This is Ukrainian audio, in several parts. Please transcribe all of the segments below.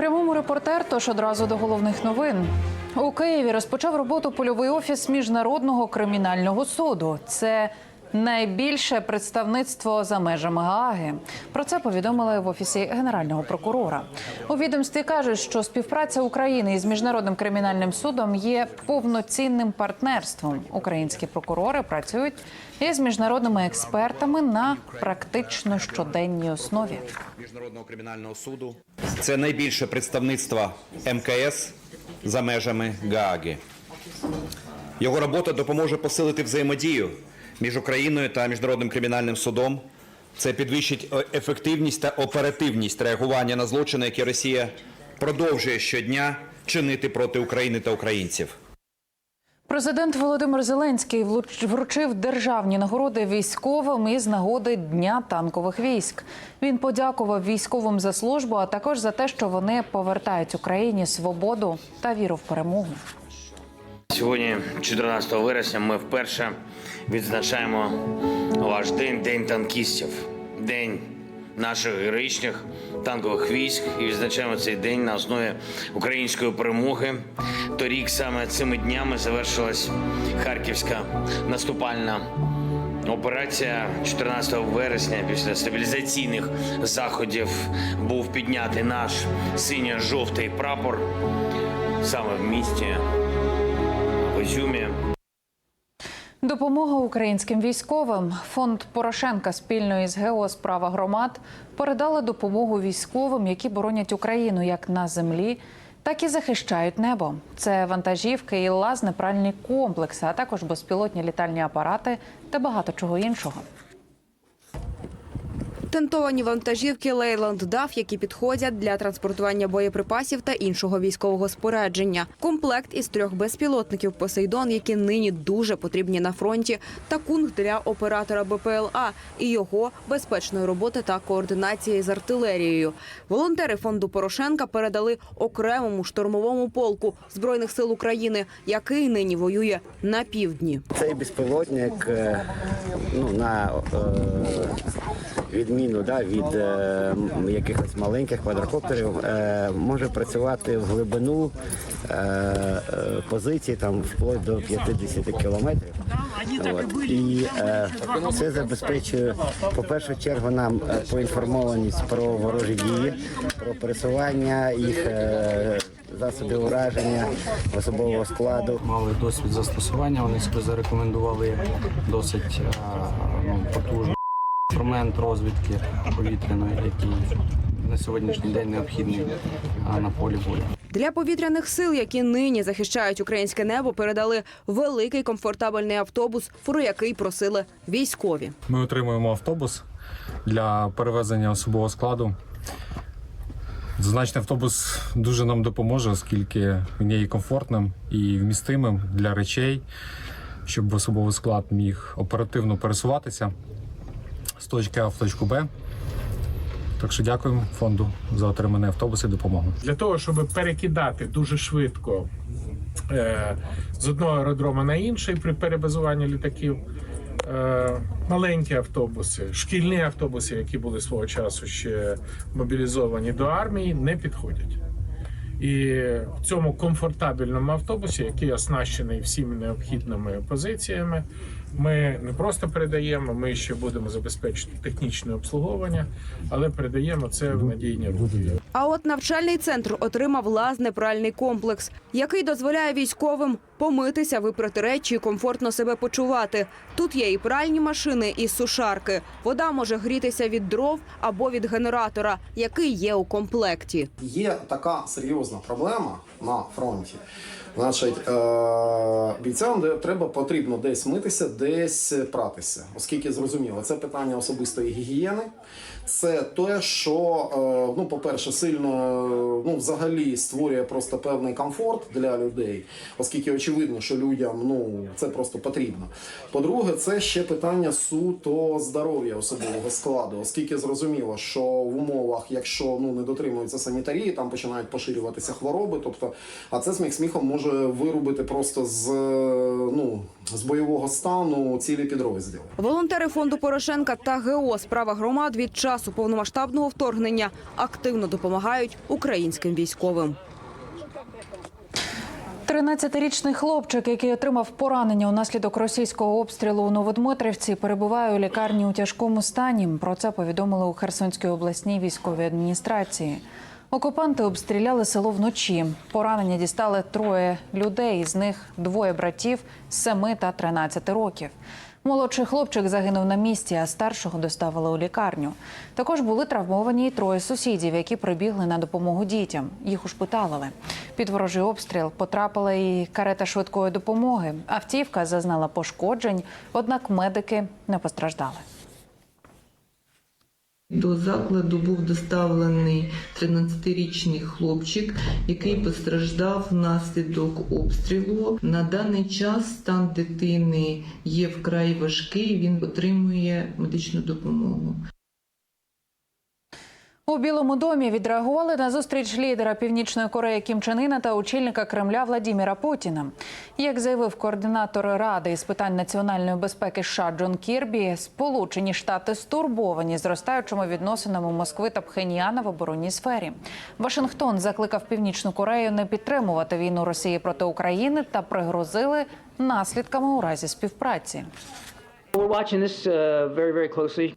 прямому репортер, тож одразу до головних новин. У Києві розпочав роботу польовий офіс міжнародного кримінального суду. Це найбільше представництво за межами Гааги. Про це повідомили в офісі генерального прокурора. У відомстві кажуть, що співпраця України із міжнародним кримінальним судом є повноцінним партнерством. Українські прокурори працюють із міжнародними експертами на практично щоденній основі. Міжнародного кримінального суду. Це найбільше представництво МКС за межами Гааги. Його робота допоможе посилити взаємодію між Україною та міжнародним кримінальним судом. Це підвищить е, ефективність та оперативність реагування на злочини, які Росія продовжує щодня чинити проти України та українців. Президент Володимир Зеленський вручив державні нагороди військовим із нагоди Дня танкових військ. Він подякував військовим за службу, а також за те, що вони повертають Україні свободу та віру в перемогу. Сьогодні, 14 вересня, ми вперше відзначаємо ваш день, день танкістів, день наших героїчних танкових військ. І відзначаємо цей день на основі української перемоги. Торік саме цими днями завершилась харківська наступальна. Операція 14 вересня після стабілізаційних заходів був піднятий наш синьо-жовтий прапор саме в місті Ізюмі. Допомога українським військовим. Фонд Порошенка спільно із ГО Справа громад передала допомогу військовим, які боронять Україну як на землі, так і захищають небо. Це вантажівки і лазне пральні комплекси, а також безпілотні літальні апарати та багато чого іншого. Тентовані вантажівки Лейланд Даф, які підходять для транспортування боєприпасів та іншого військового спорядження. Комплект із трьох безпілотників Посейдон, які нині дуже потрібні на фронті, та кунг для оператора БПЛА і його безпечної роботи та координації з артилерією. Волонтери фонду Порошенка передали окремому штурмовому полку збройних сил України, який нині воює на півдні. Цей безпілотник е, ну, на е, відміну да, від е, якихось маленьких квадрокоптерів е, може працювати в глибину е, е, позиції там вплоть до 50 кілометрів. От. І е, це забезпечує, по першу чергу, нам е, поінформованість про ворожі дії, про пересування їх. Е, Засобів ураження особового складу. мали досвід застосування. Вони себе зарекомендували досить е, ну, потужний інструмент розвідки повітряної, який на сьогоднішній день необхідний на полі бою. Для повітряних сил, які нині захищають українське небо, передали великий комфортабельний автобус, про який просили військові. Ми отримуємо автобус для перевезення особового складу. Зазначений автобус дуже нам допоможе, оскільки він є і комфортним і вмістимим для речей, щоб особовий склад міг оперативно пересуватися з точки А в точку Б. Так що дякуємо фонду за отриманий автобус і допомогу. для того, щоб перекидати дуже швидко е, з одного аеродрому на інший при перебазуванні літаків. Е, маленькі автобуси, шкільні автобуси, які були свого часу ще мобілізовані до армії, не підходять. І в цьому комфортабельному автобусі, який оснащений всіми необхідними позиціями, ми не просто передаємо, ми ще будемо забезпечити технічне обслуговування, але передаємо це в надійні руки. А от навчальний центр отримав лазне пральний комплекс, який дозволяє військовим помитися, випрати речі і комфортно себе почувати. Тут є і пральні машини, і сушарки. Вода може грітися від дров або від генератора, який є у комплекті. Є така серйозна проблема на фронті. Значить, е- бійцям де треба потрібно десь митися, десь пратися, оскільки зрозуміло, це питання особистої гігієни. Це те, що, е, ну, по-перше, сильно е, ну, взагалі створює просто певний комфорт для людей, оскільки очевидно, що людям ну, це просто потрібно. По-друге, це ще питання суто здоров'я особового складу, оскільки зрозуміло, що в умовах, якщо ну, не дотримуються санітарії, там починають поширюватися хвороби. Тобто, а це сміх сміхом може вирубити просто з е, ну, з бойового стану цілі підрозділи. Волонтери фонду Порошенка та ГО справа громад від часу повномасштабного вторгнення активно допомагають українським військовим. 13-річний хлопчик, який отримав поранення унаслідок російського обстрілу у Новодмитрівці, перебуває у лікарні у тяжкому стані. Про це повідомили у Херсонській обласній військовій адміністрації. Окупанти обстріляли село вночі. Поранення дістали троє людей, з них двоє братів з 7 та 13 років. Молодший хлопчик загинув на місці, а старшого доставили у лікарню. Також були травмовані і троє сусідів, які прибігли на допомогу дітям. Їх ушпиталили. Під ворожий обстріл потрапила і карета швидкої допомоги. Автівка зазнала пошкоджень, однак медики не постраждали. До закладу був доставлений 13-річний хлопчик, який постраждав внаслідок обстрілу. На даний час стан дитини є вкрай важкий. Він отримує медичну допомогу. У Білому домі відреагували на зустріч лідера Північної Кореї Кім Чен Іна та очільника Кремля Владіміра Путіна. Як заявив координатор ради із питань національної безпеки США Джон Кірбі, Сполучені Штати стурбовані зростаючими відносинами Москви та Пхеньяна в оборонній сфері. Вашингтон закликав Північну Корею не підтримувати війну Росії проти України та пригрозили наслідками у разі співпраці.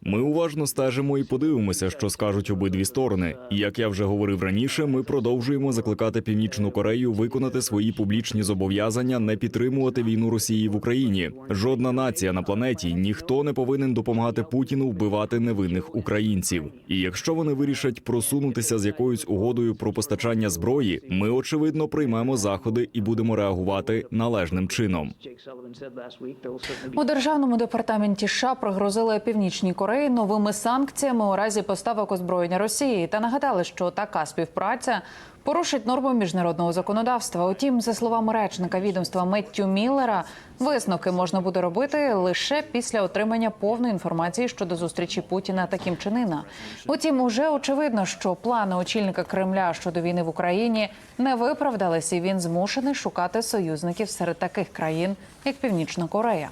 Ми уважно стежимо і подивимося, що скажуть обидві сторони. І як я вже говорив раніше, ми продовжуємо закликати Північну Корею виконати свої публічні зобов'язання не підтримувати війну Росії в Україні. Жодна нація на планеті ніхто не повинен допомагати Путіну вбивати невинних українців. І якщо вони вирішать просунутися з якоюсь угодою про постачання зброї, ми очевидно приймемо заходи і будемо реагувати належним чином. У державному департаменті США пригрозили Північній Кореї новими санкціями у разі поставок озброєння Росії та нагадали, що така співпраця порушить норми міжнародного законодавства. Утім, за словами речника відомства Меттю Міллера, висновки можна буде робити лише після отримання повної інформації щодо зустрічі Путіна та Кім Чен Утім, уже очевидно, що плани очільника Кремля щодо війни в Україні не виправдались, і він змушений шукати союзників серед таких країн, як Північна Корея.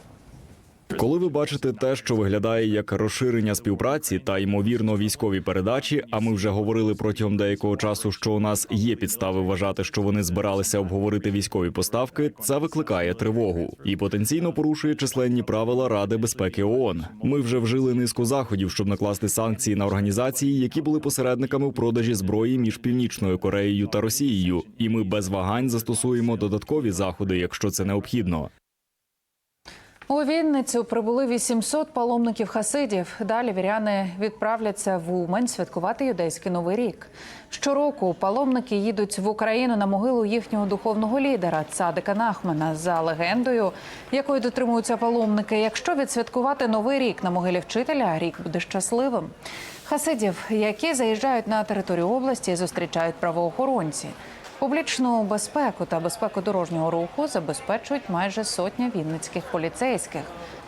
Коли ви бачите те, що виглядає як розширення співпраці та ймовірно військові передачі, а ми вже говорили протягом деякого часу, що у нас є підстави вважати, що вони збиралися обговорити військові поставки, це викликає тривогу і потенційно порушує численні правила Ради безпеки ООН. Ми вже вжили низку заходів, щоб накласти санкції на організації, які були посередниками в продажі зброї між Північною Кореєю та Росією, і ми без вагань застосуємо додаткові заходи, якщо це необхідно. У Вінницю прибули 800 паломників хасидів. Далі віряни відправляться в Умань святкувати юдейський новий рік. Щороку паломники їдуть в Україну на могилу їхнього духовного лідера Цадика Нахмана за легендою, якої дотримуються паломники. Якщо відсвяткувати новий рік на могилі вчителя, рік буде щасливим. Хасидів, які заїжджають на територію області, зустрічають правоохоронці. Публічну безпеку та безпеку дорожнього руху забезпечують майже сотня вінницьких поліцейських.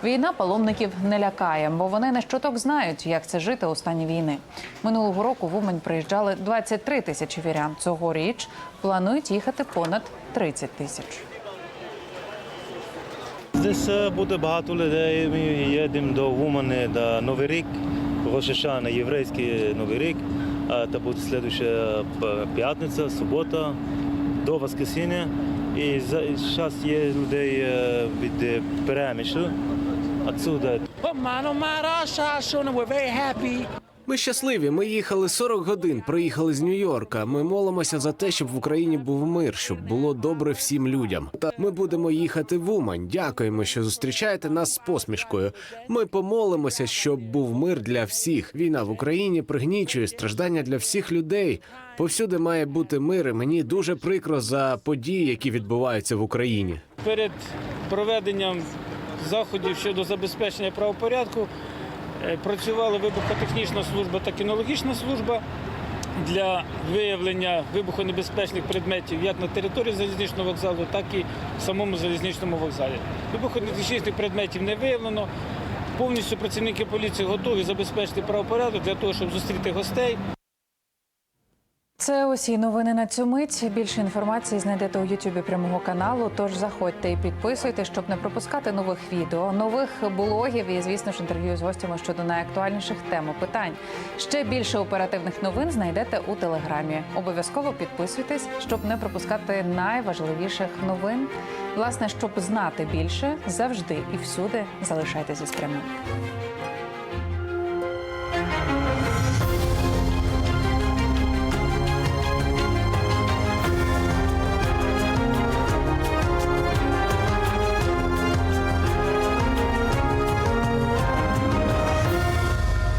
Війна паломників не лякає, бо вони не щоток знають, як це жити у стані війни. Минулого року в Умань приїжджали 23 тисячі вірян. Цьогоріч планують їхати понад 30 тисяч. Десь е, буде багато людей. Ми їдемо до Умани на Новий рік, Рошашана, єврейський Новий рік. А Це буде слідуюча п- п'ятниця, субота, до Воскресіння. І зараз є людей е, від е, Перемишлю, отсюда. Ми щасливі. Ми їхали 40 годин, приїхали з Нью-Йорка. Ми молимося за те, щоб в Україні був мир, щоб було добре всім людям. Та ми будемо їхати в Умань. Дякуємо, що зустрічаєте нас з посмішкою. Ми помолимося, щоб був мир для всіх. Війна в Україні пригнічує страждання для всіх людей. Повсюди має бути мир. і Мені дуже прикро за події, які відбуваються в Україні. Перед проведенням заходів щодо забезпечення правопорядку працювала вибухотехнічна служба та кінологічна служба для виявлення вибухонебезпечних предметів як на території залізничного вокзалу, так і в самому залізничному вокзалі. Вибухонебезпечних предметів не виявлено. Повністю працівники поліції готові забезпечити правопорядок для того, щоб зустріти гостей Це усі новини на цю мить. Більше інформації знайдете у Ютубі прямого каналу. Тож заходьте і підписуйтесь, щоб не пропускати нових відео, нових блогів і, звісно ж, інтерв'ю з гостями щодо найактуальніших тем і питань. Ще більше оперативних новин знайдете у телеграмі. Обов'язково підписуйтесь, щоб не пропускати найважливіших новин. Власне, щоб знати більше, завжди і всюди залишайтеся з прямим.